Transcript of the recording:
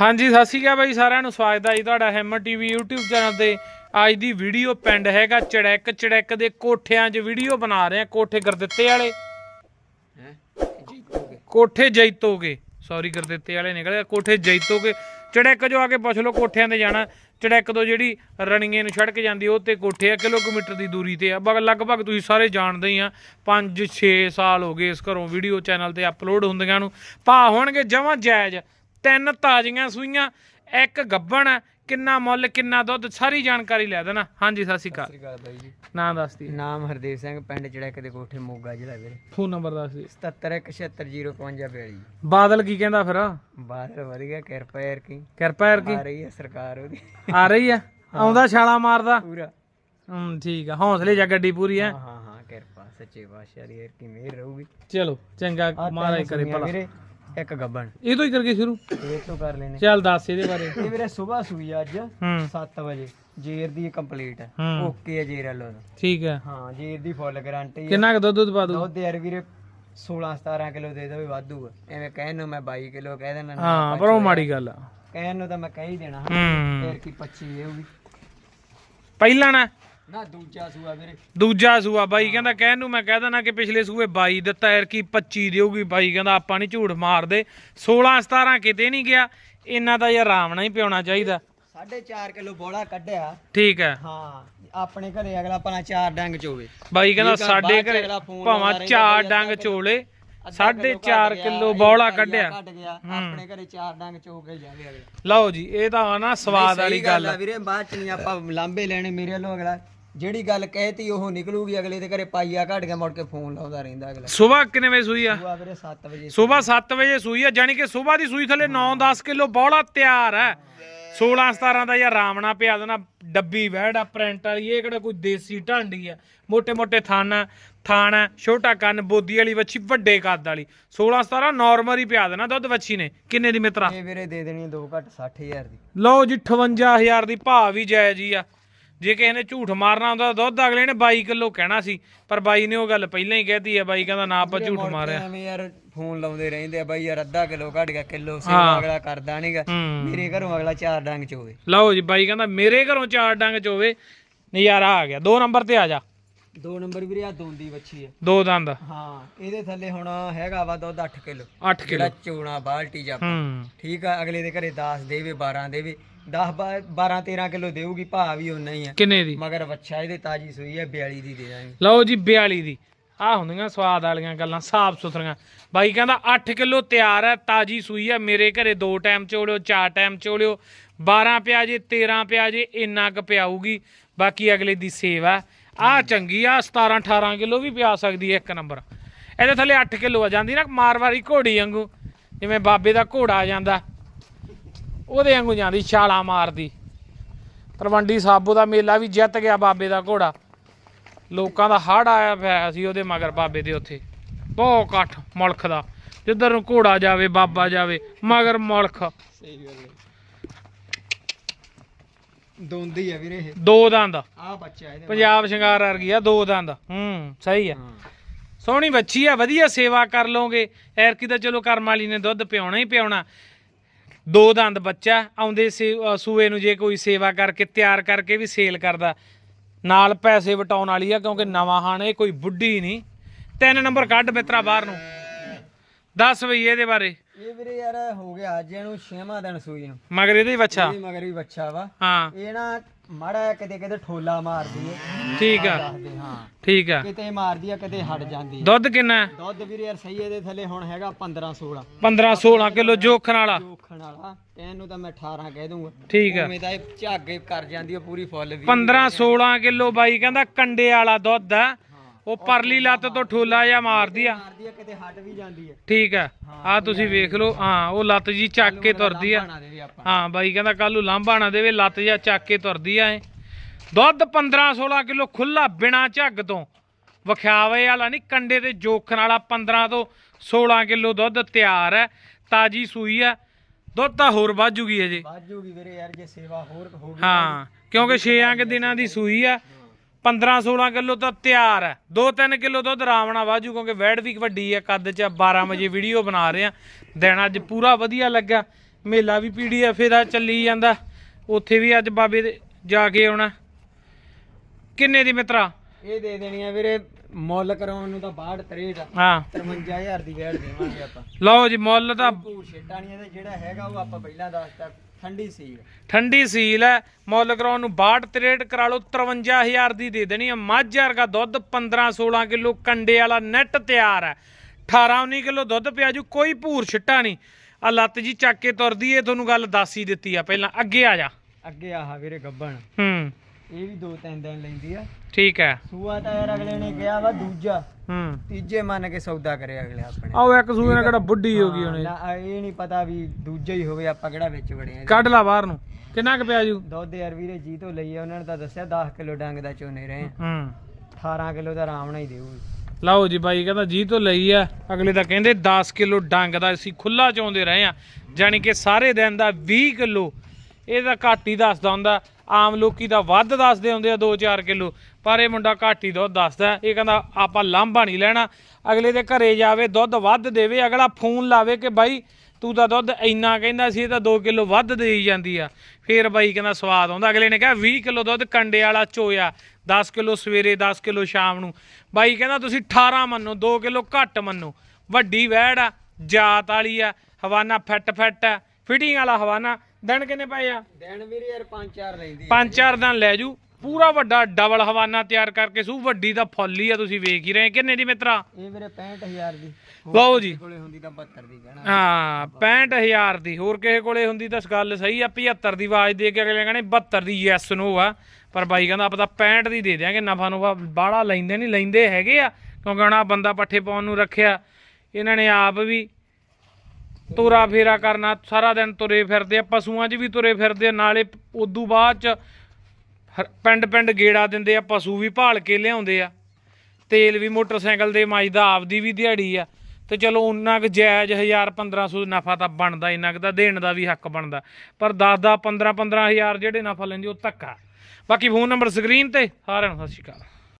ਹਾਂਜੀ ਸਤਿ ਸ਼੍ਰੀ ਅਕਾਲ ਬਾਈ ਸਾਰਿਆਂ ਨੂੰ। ਸਵਾਗਤ ਹੈ ਜੀ ਤੁਹਾਡਾ ਹੈਮਰ ਟੀਵੀ YouTube ਚੈਨਲ ਤੇ। ਅੱਜ ਦੀ ਵੀਡੀਓ ਪਿੰਡ ਹੈਗਾ ਚੜੈਕ ਚੜੈਕ ਦੇ ਕੋਠਿਆਂ 'ਚ ਵੀਡੀਓ ਬਣਾ ਰਹੇ ਆ ਕੋਠੇ ਗਰਦਿੱਤੇ ਵਾਲੇ। ਕੋਠੇ ਜੈਤੋਗੇ। ਸੌਰੀ ਗਰਦਿੱਤੇ ਵਾਲੇ ਨਿਕਲੇ ਕੋਠੇ ਜੈਤੋਗੇ। ਚੜੈਕ ਜੋ ਆ ਕੇ ਪੁੱਛ ਲਓ ਕੋਠਿਆਂ ਤੇ ਜਾਣਾ। ਚੜੈਕ ਤੋਂ ਜਿਹੜੀ ਰਣੀਏ ਨੂੰ ਸੜਕ ਜਾਂਦੀ ਉਹ ਤੇ ਕੋਠੇ ਆ ਕਿਲੋਮੀਟਰ ਦੀ ਦੂਰੀ ਤੇ ਆ। ਲਗਭਗ ਤੁਸੀਂ ਸਾਰੇ ਜਾਣਦੇ ਹੀ ਆ 5-6 ਸਾਲ ਹੋ ਗਏ ਇਸ ਘਰੋਂ ਵੀਡੀਓ ਚੈਨਲ ਤੇ ਅਪਲੋਡ ਹੁੰਦੀਆਂ ਨੂੰ। ਭਾ ਹੋਣਗੇ ਜਮਾਂ ਜਾਇਜ਼। ਤਿੰਨ ਤਾਜ਼ੀਆਂ ਸੂਈਆਂ ਇੱਕ ਗੱਬਣ ਕਿੰਨਾ ਮੁੱਲ ਕਿੰਨਾ ਦੁੱਧ ਸਾਰੀ ਜਾਣਕਾਰੀ ਲੈ ਦੇਣਾ। ਹਾਂਜੀ ਸਤਿ ਸ਼੍ਰੀ ਅਕਾਲ। ਬਾਈ ਜੀ। ਨਾਂ ਦੱਸ ਦੀ। ਨਾਮ ਹਰਦੇਵ ਸਿੰਘ ਪਿੰਡ ਚੜੈਕ ਦੇ ਕੋਠੇ ਮੋਗਾ ਜ਼ਿਲ੍ਹਾ ਵੀਰੇ। ਫੋਨ ਨੰਬਰ ਦੱਸ ਦੀ। 77170552 ਬਾਦਲ ਕੀ ਕਹਿੰਦਾ ਫਿਰ? ਬਾਹਰ ਵਧੀਆ ਕਿਰਪਾ ਯਾਰ ਕੀ। ਕਿਰਪਾ ਯਾਰ ਕੀ। ਆ ਰਹੀ ਹੈ ਸਰਕਾਰ ਉਹਦੀ। ਆ ਰਹੀ ਆ ਆਉਂਦਾ ਛਾਲਾ ਮਾਰਦਾ? ਪੂਰਾ। ਹੂੰ ਠੀਕ ਆ। ਹੌਸਲੇ ਜਾ ਗੱਡੀ ਪੂਰੀ ਹਾਂ। ਹਾਂ ਹਾਂ ਕਿਰਪਾ ਸੱਚੇ ਦੀ ਯਾਰ ਕੀ ਮਿਹਰ ਰਹੂਗੀ। ਚਲੋ ਚੰਗਾ ਮਹਾਰਾਜ ਕਰੇ ਭਲਾ। ਇੱਕ ਗੱਬਣ। ਇਹ ਤੋਂ ਹੀ ਕਰਕੇ ਸ਼ੁਰੂ? ਇਹ ਤੋਂ ਕਰ ਲੈਣੇ ਚੱਲ ਦੱਸ ਇਹਦੇ ਬਾਰੇ। ਇਹ ਵੀਰੇ ਸਵੇਰ ਸੂਈ ਆ ਅੱਜ ਹੂੰ। 7 ਵਜੇ। ਜੇਰ ਦੀ ਕੰਪਲੀਟ। ਹੈ। ਹੂੰ ਓਕੇ ਹੈ ਜੇਰ ਵਾਲੋ ਠੀਕ ਹੈ ਹਾਂ ਜੇਰ ਦੀ ਫੁੱਲ ਗਾਰੰਟੀ ਹੈ ਕਿੰਨਾ ਕੁ ਦੁੱਧ ਦੁੱਧ ਪਾ ਦੂ ਦੁੱਧ ਯਾਰ ਵੀਰੇ 16 17 ਕਿਲੋ ਦੇ ਦੇਵੇ ਵਾਧੂ ਆ। ਐਵੇਂ ਕਹਿਣ ਨੂੰ ਮੈਂ 22 ਕਿਲੋ ਕਹਿ ਦੇਣਾ ਨਾ, ਹਾਂ ਪਰ ਉਹ ਮਾੜੀ ਗੱਲ ਆ। ਕਹਿਣ ਨੂੰ ਤਾਂ ਮੈਂ ਕਹਿ ਹੀ ਦੇਣਾ। ਹੂੰ। ਫੇਰ ਕੀ 25 ਦੇਊਗੀ। ਪਹਿਲਾਂ ਨਾ ਨਾ ਦੂਜਾ ਸੂਆ ਵੀਰੇ। ਦੂਜਾ ਸੂਆ ਬਾਈ ਕਹਿੰਦਾ ਕਹਿਣ ਨੂੰ ਮੈਂ ਕਹਿ ਦੇਣਾ ਕਿ ਪਿਛਲੇ ਸੂਏ 22 ਦਿੱਤਾ ਯਾਰ ਕੀ 25 ਦੇਊਗੀ ਬਾਈ ਕਹਿੰਦਾ ਆਪਾਂ ਨਹੀਂ ਝੂਠ ਮਾਰਦੇ। 16 17 ਕਿਤੇ ਨਹੀਂ ਗਿਆ ਇਹਨਾਂ ਦਾ ਯਾਰ ਆਰਾਮ ਨਾਲ ਹੀ ਪਿਉਣਾ ਚਾਹੀਦਾ। 4.5 ਕਿਲੋ ਬੋਲਾ ਕੱਢਿਆ। ਠੀਕ ਹੈ। ਹਾਂ ਆਪਣੇ ਘਰੇ ਅਗਲਾ ਆਪਣਾ ਚਾਰ ਡੰਗ ਚੋਵੇ। ਬਾਈ ਕਹਿੰਦਾ ਆ, ਸਾਡੇ ਘਰੇ ਭਾਵਾਂ ਚਾਰ ਡੰਗ ਚੋਲੇ ਅੱਧਾ ਸਾਢੇ ਕਿੱਲੋ ਬੌਲਾ ਕੱਢਿਆ। ਗਿਆ ਆਪਣੇ ਘਰੇ ਚਾਰ ਡੰਗ ਚੋ ਕੇ ਜਾਵੇ ਅਗਲਾ। ਲਓ ਜੀ ਇਹ ਤਾਂ ਨਾ ਸਵਾਦ ਵਾਲੀ ਗੱਲ ਆ ਆ। ਵੀਰੇ ਬਾਅਦ ਚ ਨਹੀਂ ਆਪਾਂ ਲਾਂਬੇ ਲੈਣੇ ਮੇਰੇ ਵੱਲੋਂ ਅਗਲਾ। ਜਿਹੜੀ ਗੱਲ ਕਹਿਤੀ ਉਹ ਨਿਕਲੂਗੀ ਅਗਲੇ ਦੇ ਘਰੇ ਪਾਈਆ ਘੜ ਗਿਆ ਮੁੜ ਕੇ ਫੋਨ ਲਾਉਂਦਾ ਰਹਿੰਦਾ ਅਗਲਾ। ਸਵੇਰ ਕਿੰਨੇ ਵਜੇ ਸੂਈ ਆ? ਉਹ 7 ਵਜੇ ਸਵੇਰ 7 ਵਜੇ ਸੂਈ ਆ ਜਾਨੀ ਕਿ ਸਵੇਰ ਦੀ ਸੂਈ ਥੱਲੇ 9-10 ਕਿਲੋ ਬੌਲਾ ਤਿਆਰ ਹੈ 16 17 ਦਾ ਯਾਰ ਰਾਮਣਾ ਪਿਆ ਦੇਣਾ ਡੱਬੀ ਵਹਿੜਾ ਪ੍ਰਿੰਟ ਵਾਲੀ ਇਹ ਕਿਹੜਾ ਕੋਈ ਦੇਸੀ ਢਾਂਡੀ ਆ? ਮੋٹے ਮੋٹے ਥਾਨਾ ਥਾਣਾ ਛੋਟਾ ਕੰਨ ਬੋਦੀ ਵਾਲੀ ਵੱਛੀ ਵੱਡੇ ਕੱਦ ਵਾਲੀ। 16 17 ਨਾਰਮਲ ਹੀ ਪਿਆ ਦੇਣਾ ਦੁੱਧ ਵੱਛੀ ਨੇ। ਕਿੰਨੇ ਦੀ ਮਿੱਤਰਾ? ਇਹ ਵੀਰੇ ਦੇ ਦੇਣੀ ਦੋ ਘੱਟ 60000 ਦੀ। ਲਓ ਜੀ 58000 ਦੀ ਭਾਅ ਵੀ ਜਾਇਜ਼ ਹੀ ਆ। ਜੇ ਕਿਸੇ ਨੇ ਝੂਠ ਮਾਰਨਾ ਹੁੰਦਾ ਦੁੱਧ ਅਗਲੇ ਨੇ 22 ਕਿਲੋ ਕਹਿਣਾ ਸੀ ਪਰ ਬਾਈ ਨੇ ਉਹ ਗੱਲ ਪਹਿਲਾਂ ਹੀ ਕਹਿਤੀ ਆ ਬਾਈ ਕਹਿੰਦਾ ਨਾ ਆਪਾਂ ਝੂਠ ਮਾਰਿਆ। ਐਵੇਂ ਯਾਰ ਫੋਨ ਲਾਉਂਦੇ ਰਹਿੰਦੇ ਆ ਬਾਈ ਯਾਰ ਅੱਧਾ ਕਿਲੋ ਘਟ ਗਿਆ ਕਿਲੋ ਸੇਵਾ ਅਗਲਾ ਕਰਦਾ ਨਹੀਂਗਾ ਮੇਰੇ ਘਰੋਂ ਅਗਲਾ ਚਾਰ ਡੰਗ ਚੋਵੇ। ਲਓ ਜੀ ਬਾਈ ਕਹਿੰਦਾ ਮੇਰੇ ਘਰੋਂ ਚਾਰ ਡੰਗ ਚ ਹੋਵੇ ਨਜ਼ਾਰਾ ਆ ਗਿਆ ਦੋ ਨੰਬਰ ਤੇ ਆ ਜਾ। ਦੋ ਨੰਬਰ ਵੀਰੇ ਆ ਦੋਂਦੀ ਵੱਛੀ ਹੈ ਦੋ ਦੰਦ ਹਾਂ ਇਹਦੇ ਥੱਲੇ ਹੁਣ ਹੈਗਾ ਵਾ ਦੁੱਧ 8 ਕਿਲੋ। 8 ਕਿਲੋ। ਚੋਣਾ ਬਾਲਟੀ ਜਾ ਹੂੰ। ਠੀਕ ਆ ਅਗਲੇ ਦੇ ਘਰੇ 10 ਦੇਵੇ 12 ਦੇਵੇ। 10 12 13 ਕਿਲੋ ਦੇਊਗੀ ਭਾ ਵੀ ਉਨਾ ਹੀ ਆ। ਕਿੰਨੇ ਦੀ? ਮਗਰ ਵੱਛਾ ਇਹਦੇ ਤਾਜੀ ਸੂਈ ਹੈ 42 ਦੀ ਦੇ ਦਾਂਗੇ। ਲਓ ਜੀ 42 ਦੀ। ਆ ਹੁੰਦੀਆਂ ਸਵਾਦ ਵਾਲੀਆਂ ਗੱਲਾਂ ਸਾਫ਼ ਸੁਥਰੀਆਂ। ਬਾਈ ਕਹਿੰਦਾ 8 ਕਿਲੋ ਤਿਆਰ ਹੈ ਤਾਜੀ ਸੂਈ ਹੈ ਮੇਰੇ ਘਰੇ ਦੋ ਟਾਈਮ ਚੋਲਿਓ ਚਾਰ ਟਾਈਮ ਚੋਲਿਓ। 12 ਪਿਆ ਜੇ 13 ਪਿਆ ਜੇ ਇੰਨਾ ਕੁ ਪਿਆਊਗੀ। ਬਾਕੀ ਅਗਲੇ ਦੀ ਸੇਵਾ। ਆ ਚੰਗੀ ਆ 17 18 ਕਿਲੋ ਵੀ ਪਿਆ ਸਕਦੀ ਹੈ ਇੱਕ ਨੰਬਰ। ਇਹਦੇ ਥੱਲੇ 8 ਕਿਲੋ ਆ, ਜਾਂਦੀ ਨਾ ਮਾਰਵਾਰੀ ਘੋੜੀ ਵਾਂਗੂ, ਜਿਵੇਂ ਬਾਬੇ ਦਾ ਘੋੜਾ ਆ ਜਾਂਦਾ। ਉਹਦੇ ਵਾਂਗੂ ਜਾਂਦੀ, ਛਾਲਾ ਮਾਰਦੀ। ਤਰਵੰਡੀ ਸਾਬੋ ਦਾ ਮੇਲਾ ਵੀ ਜਿੱਤ ਗਿਆ ਬਾਬੇ ਦਾ ਘੋੜਾ। ਲੋਕਾਂ ਦਾ ਹੜ ਆਇਆ ਪਿਆ ਸੀ ਉਹਦੇ ਮਗਰ ਬਾਬੇ ਦੇ ਉੱਥੇ। ਬਹੁਤ ਇਕੱਠ ਮੁਲਕ ਦਾ। ਜਿੱਧਰ ਨੂੰ ਘੋੜਾ ਜਾਵੇ, ਬਾਬਾ ਜਾਵੇ, ਮਗਰ ਮੁਲਕ। ਸਹੀ ਗੱਲ ਹੈ। ਦੋਂਦੀ ਹੈ ਵੀਰੇ ਇਹ। ਦੋ ਦੰਦ ਆ। ਬੱਚਾ ਇਹਦੇ ਪੰਜਾਬ ਸ਼ਿੰਗਾਰ ਵਰਗੀ ਆ ਦੋ ਦੰਦ ਹੂੰ ਸਹੀ ਆ। ਸੋਹਣੀ ਬੱਚੀ ਆ ਵਧੀਆ ਸੇਵਾ ਕਰ ਲੋਗੇ ਐਰਕੀ ਤਾਂ ਚਲੋ ਕਰਮ ਵਾਲੀ ਨੇ ਦੁੱਧ ਪਿਆਉਣਾ ਹੀ ਪਿਆਉਣਾ ਦੋ ਦੰਦ ਬੱਚਾ ਆਉਂਦੇ ਸੂਏ ਨੂੰ ਜੇ ਕੋਈ ਸੇਵਾ ਕਰਕੇ ਤਿਆਰ ਕਰਕੇ ਵੀ ਸੇਲ ਕਰਦਾ। ਨਾਲ ਪੈਸੇ ਵਟਾਉਣ ਵਾਲੀ ਆ ਕਿਉਂਕਿ ਨਵਾਂ ਹਾਣ ਇਹ ਕੋਈ ਬੁੱਢੀ ਨਹੀਂ। ਤਿੰਨ ਨੰਬਰ ਕੱਢ ਮਿੱਤਰਾ ਬਾਹਰ ਨੂੰ। ਦੱਸ ਬਈ ਇਹਦੇ ਬਾਰੇ। ਇਹ ਵੀਰੇ ਯਾਰ ਹੋ ਗਿਆ ਅੱਜ ਇਹਨੂੰ 6ਵਾਂ ਦਿਨ ਸੂਈ ਨੂੰ। ਮਗਰ ਇਹਦੇ ਹੀ ਬੱਚਾ। ਇਹ ਮਗਰ ਵੀ ਬੱਚਾ ਵਾ। ਹਾਂ। ਇਹ ਨਾ ਮਾੜਾ ਕਿਤੇ ਕਿਤੇ ਠੋਲਾ ਮਾਰਦੀ ਹੈ ਠੀਕ ਆ। ਦੱਸਦੇ ਹਾਂ। ਠੀਕ ਆ। ਕਿਤੇ ਮਾਰਦੀ ਆ ਕਿਤੇ ਹਟ ਜਾਂਦੀ ਦੁੱਧ ਕਿੰਨਾ ਹੈ? ਦੁੱਧ ਵੀਰੇ ਯਾਰ ਸਹੀ ਇਹਦੇ ਥੱਲੇ ਹੁਣ ਹੈਗਾ 15 16 15 16 ਕਿਲੋ ਜੋਖਣ ਵਾਲਾ। ਜੋਖਣ ਵਾਲਾ। ਇਹਨੂੰ ਤਾਂ ਮੈਂ 18 ਕਹਿ ਦੂੰਗਾ ਠੀਕ ਆ। ਉਵੇਂ ਤਾਂ ਇਹ ਝਾਗੇ ਕਰ ਜਾਂਦੀ ਆ ਪੂਰੀ ਫੁੱਲ ਵੀ 15 16 ਕਿਲੋ ਬਾਈ ਕਹਿੰਦਾ ਕੰਡੇ ਵਾਲਾ ਦੁੱਧ ਆ। ਉਹ ਪਰਲੀ ਲੱਤ ਤੋਂ ਠੋਲਾ ਜਾਂ ਮਾਰਦੀ ਆ। ਮਾਰਦੀ ਆ ਕਿਤੇ ਹਟ ਵੀ ਜਾਂਦੀ ਆ। ਠੀਕ ਆ। ਆ ਤੁਸੀਂ ਵੇਖ ਲਓ। ਹਾਂ ਉਹ ਲੱਤ ਜੀ ਚੱਕ ਕੇ ਤੁਰਦੀ ਆ। ਹਾਂ ਬਾਈ ਕਹਿੰਦਾ ਕੱਲ ਨੂੰ ਲਾਂਭਾ ਨਾ ਦੇਵੇ ਲੱਤ ਜਾਂ ਚੱਕ ਕੇ ਤੁਰਦੀ ਆ ਦੁੱਧ 15 16 ਕਿਲੋ ਖੁੱਲਾ ਬਿਨਾ ਝੱਗ ਤੋਂ। ਵਿਖਾਵੇ ਵਾਲਾ ਨਹੀਂ ਕੰਡੇ ਤੇ ਜੋਖਣ ਵਾਲਾ 15 ਤੋਂ 16 ਕਿਲੋ ਦੁੱਧ ਤਿਆਰ ਹੈ ਤਾਜੀ ਸੂਈ ਆ। ਦੁੱਧ ਤਾਂ ਹੋਰ ਵਾਜੂਗੀ ਅਜੇ ਬਾਜੂਗੀ ਵੀਰੇ ਯਾਰ ਜੇ ਸੇਵਾ ਹੋਰ ਹੋ ਗਈ ਹਾਂ ਕਿਉਂਕਿ 6 ਅੰਕ ਦਿਨਾਂ ਦੀ ਸੂਈ ਆ। 15 16 ਕਿਲੋ ਤਾਂ ਤਿਆਰ ਹੈ। 2-3 ਕਿਲੋ ਦੁੱਧ ਰਾਵਣਾ ਵਾਜੂ ਕਿਉਂਕਿ ਵੈੜ ਵੀ ਵੱਡੀ ਆ ਕੱਦ ਚ 12 ਵਜੇ ਵੀਡੀਓ ਬਣਾ ਰਹੇ ਆ ਦਿਨ ਅੱਜ ਪੂਰਾ ਵਧੀਆ ਲੱਗਾ ਮੇਲਾ ਵੀ ਪੀਡੀਐਫ ਦਾ ਚੱਲੀ ਜਾਂਦਾ। ਉੱਥੇ ਵੀ ਅੱਜ ਬਾਬੇ ਦੇ ਜਾ ਕੇ ਆਉਣਾ। ਕਿੰਨੇ ਦੀ ਮਿੱਤਰਾ? ਇਹ ਦੇ ਦੇਣੀ ਆ ਵੀਰੇ ਮੁੱਲ ਕਰਾਉਣ ਨੂੰ ਤਾਂ 62 63 ਹਾਂ। 53000 ਦੀ ਵੇੜ ਦੇਵਾਂਗੇ ਆਪਾਂ। ਲਓ ਜੀ ਮੁੱਲ ਤਾਂ ਛੇਟਾ ਨਹੀਂ ਇਹਦਾ ਜਿਹੜਾ ਹੈਗਾ ਉਹ ਆਪਾਂ ਪਹਿਲਾਂ ਦੱਸਤਾ ਠੰਡੀ ਸੀ ਠੰਡੀ ਸੀਲ ਹੈ। ਮੁੱਲ ਕਰਾਉਣ ਨੂੰ 62 63 ਕਰਾ ਲਓ 53000 ਦੀ ਦੇ ਦੇਣੀ ਹੈ। ਮੱਝ ਵਰਗਾ ਦੁੱਧ 15 16 ਕਿਲੋ ਕੰਡੇ ਵਾਲਾ ਨੈਟ ਤਿਆਰ ਹੈ। 18 19 ਕਿਲੋ ਦੁੱਧ ਪਿਆ ਜੂ ਕੋਈ ਭੂਰ ਛਿੱਟਾ ਨਹੀਂ। ਆ ਲੱਤ ਜੀ ਚੱਕ ਕੇ ਤੁਰਦੀ ਏ ਤੁਹਾਨੂੰ ਗੱਲ ਦੱਸ ਹੀ ਦਿੱਤੀ ਆ ਪਹਿਲਾਂ। ਅੱਗੇ ਆ ਜਾ। ਅੱਗੇ ਆਹ ਵੀਰੇ ਗੱਬਣ। ਹੂੰ। ਇਹ ਵੀ ਦੋ ਤਿੰਨ ਦਿਨ ਲੈਂਦੀ ਆ। ਠੀਕ ਹੈ। ਸੂਆ ਤਾਂ ਯਾਰ ਅਗਲੇ ਨੇ ਕਿਹਾ ਵਾ ਦੂਜਾ। ਹੂੰ। ਤੀਜੇ ਮੰਨ ਕੇ ਸੌਦਾ ਕਰੇ ਅਗਲੇ ਆਪਣੇ। ਆਓ ਇੱਕ ਸੂਏ ਨਾਲ ਕਿਹੜਾ ਬੁੱਢੀ ਹੋ ਗਈ ਉਹਨੇ ਨਾ, ਇਹ ਨਹੀਂ ਪਤਾ ਵੀ ਦੂਜਾ ਹੀ ਹੋਵੇ ਆਪਾਂ ਕਿਹੜਾ ਵਿੱਚ ਵੜੇ ਆ ਕੱਢ ਲਾ ਬਾਹਰ ਨੂੰ। ਕਿੰਨਾ ਕੁ ਪਿਆ ਜੂ? ਦੁੱਧ ਯਾਰ ਵੀਰੇ ਜੀ ਤੋਂ ਲਈ ਆ ਉਹਨਾਂ ਨੇ ਤਾਂ ਦੱਸਿਆ 10 ਕਿਲੋ ਡੰਗ ਦਾ ਚੋਨੇ ਰਹੇ ਆ। ਹੂੰ। 18 ਕਿਲੋ ਦਾ ਆਰਾਮ ਨਾਲ ਹੀ ਦੇਊ। ਲਓ ਜੀ ਬਾਈ ਕਹਿੰਦਾ ਜੀ ਤੋਂ ਲਈ ਆ। ਅਗਲੇ ਤਾਂ ਕਹਿੰਦੇ 10 ਕਿਲੋ ਡੰਗ ਦਾ ਅਸੀਂ ਖੁੱਲਾ ਚਾਉਂਦੇ ਰਹੇ ਆ। ਜਾਨੀ ਕਿ ਸਾਰੇ ਦਿਨ ਦਾ 20 ਕਿਲੋ ਇਹ ਤਾਂ ਘੱਟ ਹੀ ਦੱਸਦਾ ਹੁੰਦਾ। ਆਮ ਲੋਕੀ ਤਾਂ ਵੱਧ ਦੱਸਦੇ ਹੁੰਦੇ ਆ 2-4 ਕਿਲੋ, ਪਰ ਇਹ ਮੁੰਡਾ ਘੱਟ ਹੀ ਦੁੱਧ ਦੱਸਦਾ। ਇਹ ਕਹਿੰਦਾ, ਆਪਾਂ ਲਾਂਭਾ ਨਹੀਂ ਲੈਣਾ। ਅਗਲੇ ਦੇ ਘਰੇ ਜਾਵੇ, ਦੁੱਧ ਵੱਧ ਦੇਵੇ, ਅਗਲਾ ਫੋਨ ਲਾਵੇ ਕਿ ਬਾਈ ਤੂੰ ਤਾਂ ਦੁੱਧ ਇੰਨਾ ਕਹਿੰਦਾ ਸੀ, ਇਹ ਤਾਂ 2 ਕਿਲੋ ਵੱਧ ਦੇਈ ਜਾਂਦੀ ਆ। ਫੇਰ ਬਾਈ ਕਹਿੰਦਾ, ਸਵਾਦ ਆਉਂਦਾ। ਅਗਲੇ ਨੇ ਕਿਹਾ 20 ਕਿਲੋ ਦੁੱਧ ਕੰਡੇ ਵਾਲਾ ਚੋਇਆ 10 ਕਿਲੋ ਸਵੇਰੇ 10 ਕਿਲੋ ਸ਼ਾਮ ਨੂੰ। ਬਾਈ ਕਹਿੰਦਾ, ਤੁਸੀਂ 18 ਮੰਨੋ 2 ਕਿਲੋ ਘੱਟ ਮੰਨੋ। ਵੱਡੀ ਵੈੜ ਆ, ਜਾਤ ਵਾਲੀ ਆ, ਹਵਾਨਾ ਫਿੱਟ ਫਿੱਟ ਆ, ਫਿਟਿੰਗ ਵਾਲਾ ਹਵਾਨਾ ਦਿਨ ਕਿੰਨੇ ਪਏ ਆ? ਦਿਨ ਵੀਰੇ ਯਾਰ 5-4 ਲੈਂਦੀ ਆ। ਪੰਜ ਚਾਰ ਦਿਨ ਲੈ ਜੂ। ਪੂਰਾ ਵੱਡਾ ਡਬਲ ਹਵਾਨਾ ਤਿਆਰ ਕਰਕੇ ਸੂ ਵੱਡੀ ਦਾ ਫੁੱਲ ਆ ਤੁਸੀਂ ਵੇਖ ਹੀ ਰਹੇ ਕਿੰਨੇ ਦੀ ਮਿੱਤਰਾ? ਇਹ ਵੀਰੇ 65000 ਦੀ। ਲਓ ਜੀ। ਕੋਲੇ ਹੁੰਦੀ ਤਾਂ 72 ਦੀ ਕਹਿਣਾ। ਹਾਂ 65000 ਦੀ। ਹੋਰ ਕਿਸੇ ਕੋਲੇ ਹੁੰਦੀ ਤਾਂ ਗੱਲ ਸਹੀ ਆ 75 ਦੀ ਆਵਾਜ਼ ਦੇ ਕੇ ਅਗਲੇ ਕਹਿੰਦੇ 72 ਦੀ ਯੈਸ ਨੋ ਆ। ਪਰ ਬਾਈ ਕਹਿੰਦਾ ਆਪਾਂ ਤਾਂ 65 ਦੀ ਦੇ ਦਿਆਂਗੇ ਨਫਾ ਨੁਫਾ ਬਾਹਲਾ ਲੈਂਦੇ ਨਹੀਂ ਲੈਂਦੇ ਹੈਗੇ ਆ। ਕਿਉਂਕਿ ਹੁਣ ਆਹ ਬੰਦਾ ਪੱਠੇ ਪਾਉਣ ਨੂੰ ਰੱਖਿਆ। ਇਹਨਾਂ ਨੇ ਆਪ ਵੀ ਤੁਰਾ ਫੇਰਾ ਕਰਨਾ, ਸਾਰਾ ਦਿਨ ਤੁਰੇ ਫਿਰਦੇ ਆ, ਪਸ਼ੂਆਂ 'ਚ ਵੀ ਤੁਰੇ ਫਿਰਦੇ ਆ, ਨਾਲੇ ਉਦੋਂ ਬਾਅਦ 'ਚ ਹਰ- ਪਿੰਡ ਪਿੰਡ ਗੇੜਾ ਦਿੰਦੇ ਆ, ਪਸ਼ੂ ਵੀ ਭਾਲ ਕੇ ਲਿਆਉਂਦੇ ਆ। ਤੇਲ ਵੀ ਮੋਟਰਸਾਈਕਲ ਦੇ ਮਾਈਦਾ ਆਪਦੀ ਵੀ ਦਿਹਾੜੀ ਆ। ਤੇ ਚਲੋ ਉਹਨਾਂ ਕੁ ਜਾਇਜ਼ 1000 1500 ਨਫਾ ਤਾਂ ਬਣਦਾ, ਇੰਨਾ ਕੁ ਤਾਂ ਦੇਣ ਦਾ ਵੀ ਹੱਕ ਬਣਦਾ। ਪਰ 10 10 15 15000 ਜਿਹੜੇ ਨਫਾ ਲੈਂਦੇ, ਉਹ ਧੱਕਾ। ਬਾਕੀ ਫੋਨ ਨੰਬਰ ਸਕਰੀਨ ਤੇ, ਸਾਰਿਆਂ ਨੂੰ ਸਤਿ ਸ਼੍ਰੀ ਅਕਾਲ।